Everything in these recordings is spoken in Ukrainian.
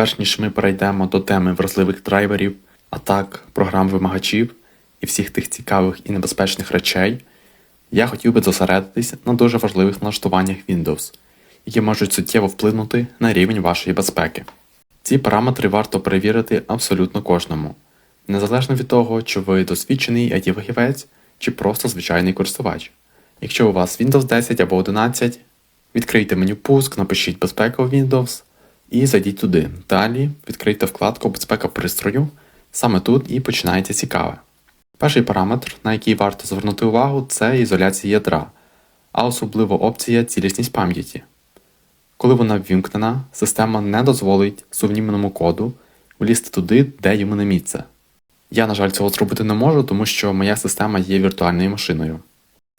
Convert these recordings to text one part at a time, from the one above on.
Перш ніж ми перейдемо до теми вразливих драйверів, атак, програм вимагачів і всіх тих цікавих і небезпечних речей, я хотів би зосередитись на дуже важливих налаштуваннях Windows, які можуть суттєво вплинути на рівень вашої безпеки. Ці параметри варто перевірити абсолютно кожному, незалежно від того, чи ви досвідчений IT-фахівець чи просто звичайний користувач. Якщо у вас Windows 10 або 11, відкрийте меню Пуск, напишіть Безпека у Windows і зайдіть туди. Далі відкрийте вкладку Безпека пристрою. Саме тут і починається цікаве. Перший параметр, на який варто звернути увагу, це ізоляція ядра, а особливо опція цілісність пам'яті. Коли вона ввімкнена, система не дозволить сумнівному коду влізти туди, де йому не місце. Я, на жаль, цього зробити не можу, тому що моя система є віртуальною машиною.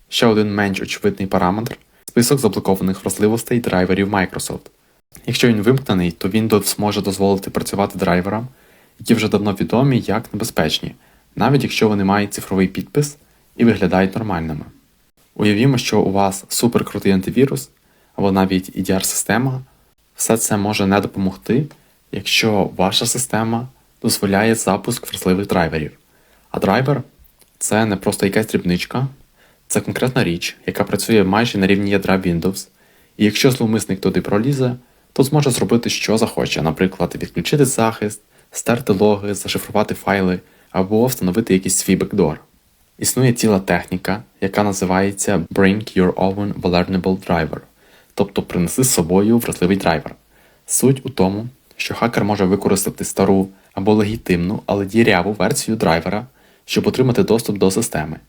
Ще один менш очевидний параметр список заблокованих вразливостей драйверів Microsoft. Якщо він вимкнений, то Windows може дозволити працювати драйверам, які вже давно відомі як небезпечні, навіть якщо вони мають цифровий підпис і виглядають нормальними. Уявімо, що у вас суперкрутий антивірус або навіть EDR-система, все це може не допомогти, якщо ваша система дозволяє запуск вразливих драйверів. А драйвер це не просто якась дрібничка, це конкретна річ, яка працює майже на рівні ядра Windows, і якщо зловмисник туди пролізе, то зможе зробити що захоче, наприклад, відключити захист, стерти логи, зашифрувати файли або встановити якийсь свій бекдор. Існує ціла техніка, яка називається Bring Your Own Vulnerable Driver, тобто принеси з собою вразливий драйвер. Суть у тому, що хакер може використати стару або легітимну, але діряву версію драйвера, щоб отримати доступ до системи.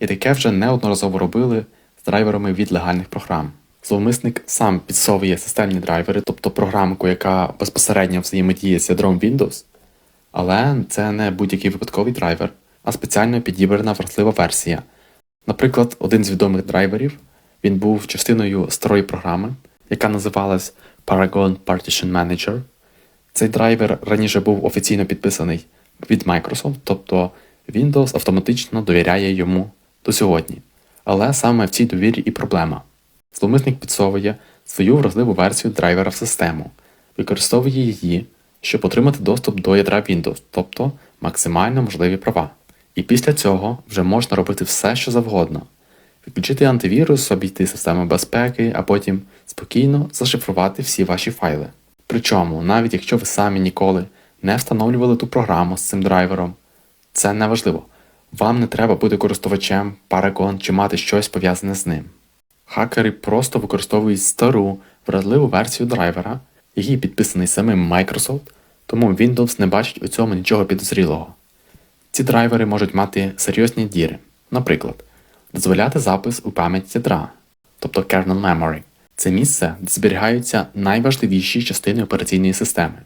І таке вже неодноразово робили з драйверами від легальних програм. Зловмисник сам підсовує системні драйвери, тобто програмку, яка безпосередньо взаємодіє з ядром Windows, але це не будь-який випадковий драйвер, а спеціально підібрана вразлива версія. Наприклад, один з відомих драйверів він був частиною старої програми, яка називалась Paragon Partition Manager. Цей драйвер раніше був офіційно підписаний від Microsoft, тобто Windows автоматично довіряє йому до сьогодні. Але саме в цій довірі і проблема. Зловмисник підсовує свою вразливу версію драйвера в систему, використовує її, щоб отримати доступ до ядра Windows, тобто максимально можливі права. І після цього вже можна робити все, що завгодно. Відключити антивірус, обійти систему безпеки, а потім спокійно зашифрувати всі ваші файли. Причому, навіть якщо ви самі ніколи не встановлювали ту програму з цим драйвером, це не важливо. Вам не треба бути користувачем Paragon чи мати щось пов'язане з ним. Хакери просто використовують стару вразливу версію драйвера, який підписаний самим Microsoft, тому Windows не бачить у цьому нічого підозрілого. Ці драйвери можуть мати серйозні діри, наприклад, дозволяти запис у пам'ять ядра, тобто kernel memory. Це місце, де зберігаються найважливіші частини операційної системи.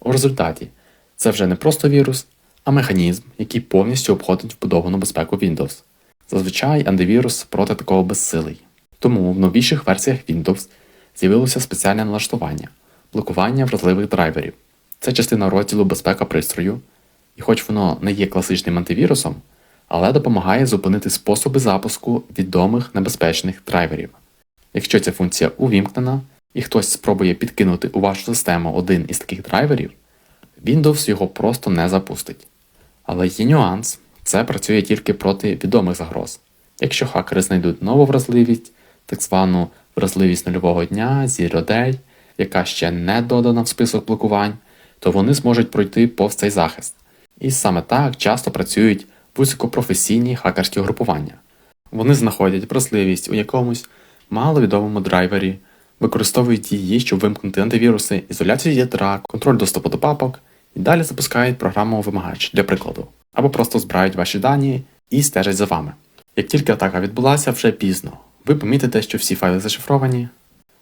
У результаті це вже не просто вірус, а механізм, який повністю обходить вбудовану безпеку Windows. Зазвичай антивірус проти такого безсилий. Тому в новіших версіях Windows з'явилося спеціальне налаштування блокування вразливих драйверів. Це частина розділу безпека пристрою, і хоч воно не є класичним антивірусом, але допомагає зупинити способи запуску відомих небезпечних драйверів. Якщо ця функція увімкнена і хтось спробує підкинути у вашу систему один із таких драйверів, Windows його просто не запустить. Але є нюанс, це працює тільки проти відомих загроз. Якщо хакери знайдуть нову вразливість, так звану вразливість нульового дня, Zero Day, яка ще не додана в список блокувань, то вони зможуть пройти повз цей захист. І саме так часто працюють високопрофесійні хакерські групування. Вони знаходять вразливість у якомусь маловідомому драйвері, використовують її, щоб вимкнути антивіруси, ізоляцію ядра, контроль доступу до папок і далі запускають програму вимагач для прикладу, або просто збирають ваші дані і стежать за вами. Як тільки атака відбулася, вже пізно. Ви помітите, що всі файли зашифровані.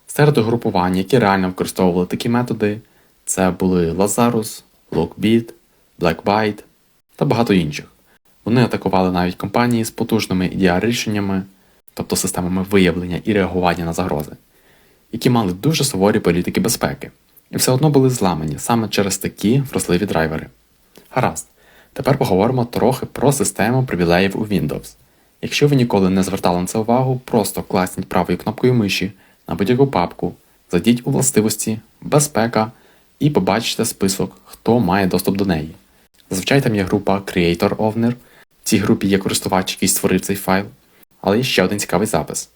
Серед угрупувань, які реально використовували такі методи, це були Lazarus, Lockbit, Blackbyte та багато інших. Вони атакували навіть компанії з потужними EDR-рішеннями, тобто системами виявлення і реагування на загрози, які мали дуже суворі політики безпеки, і все одно були зламані саме через такі вразливі драйвери. Гаразд, тепер поговоримо трохи про систему привілеїв у Windows. Якщо ви ніколи не звертали на це увагу, просто класніть правою кнопкою миші на будь-яку папку, зайдіть у властивості, безпека і побачите список, хто має доступ до неї. Зазвичай там є група Creator Owner. В цій групі є користувач, який створив цей файл, але є ще один цікавий запис,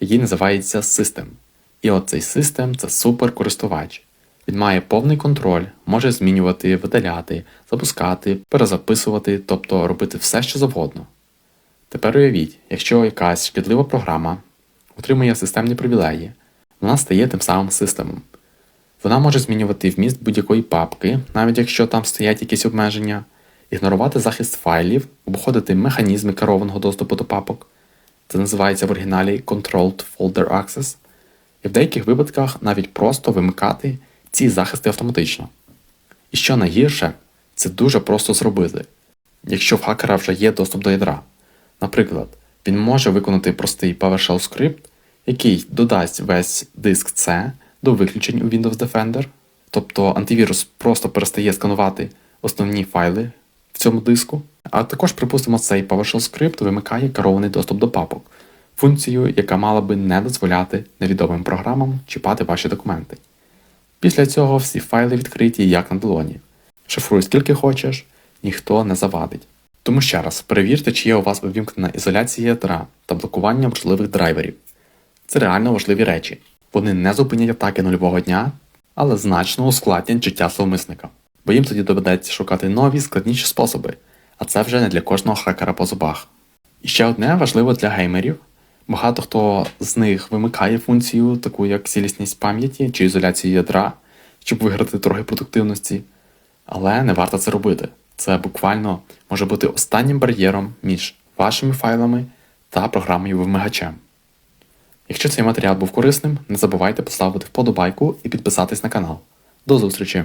який називається System. І от цей System це суперкористувач. Він має повний контроль, може змінювати, видаляти, запускати, перезаписувати, тобто робити все, що завгодно. Тепер уявіть, якщо якась шкідлива програма отримує системні привілеї, вона стає тим самим системом. Вона може змінювати вміст будь-якої папки, навіть якщо там стоять якісь обмеження, ігнорувати захист файлів, обходити механізми керованого доступу до папок. Це називається в оригіналі Controlled Folder Access, і в деяких випадках навіть просто вимикати ці захисти автоматично. І що найгірше, це дуже просто зробити, якщо в хакера вже є доступ до ядра. Наприклад, він може виконати простий PowerShell скрипт, який додасть весь диск C до виключень у Windows Defender, тобто антивірус просто перестає сканувати основні файли в цьому диску. А також, припустимо, цей PowerShell скрипт вимикає керований доступ до папок, функцію, яка мала би не дозволяти невідомим програмам чіпати ваші документи. Після цього всі файли відкриті як на долоні. Шифруй скільки хочеш, ніхто не завадить. Тому ще раз, перевірте, чи є у вас увімкнена ізоляція ядра та блокування можливих драйверів. Це реально важливі речі. Вони не зупинять атаки нульового дня, але значно ускладнять життя зловмисника. Бо їм тоді доведеться шукати нові складніші способи, а це вже не для кожного хакера по зубах. І ще одне важливо для геймерів. Багато хто з них вимикає функцію, таку як цілісність пам'яті чи ізоляцію ядра, щоб виграти трохи продуктивності. Але не варто це робити. Це буквально може бути останнім бар'єром між вашими файлами та програмою вимагачем. Якщо цей матеріал був корисним, не забувайте поставити вподобайку і підписатись на канал. До зустрічі!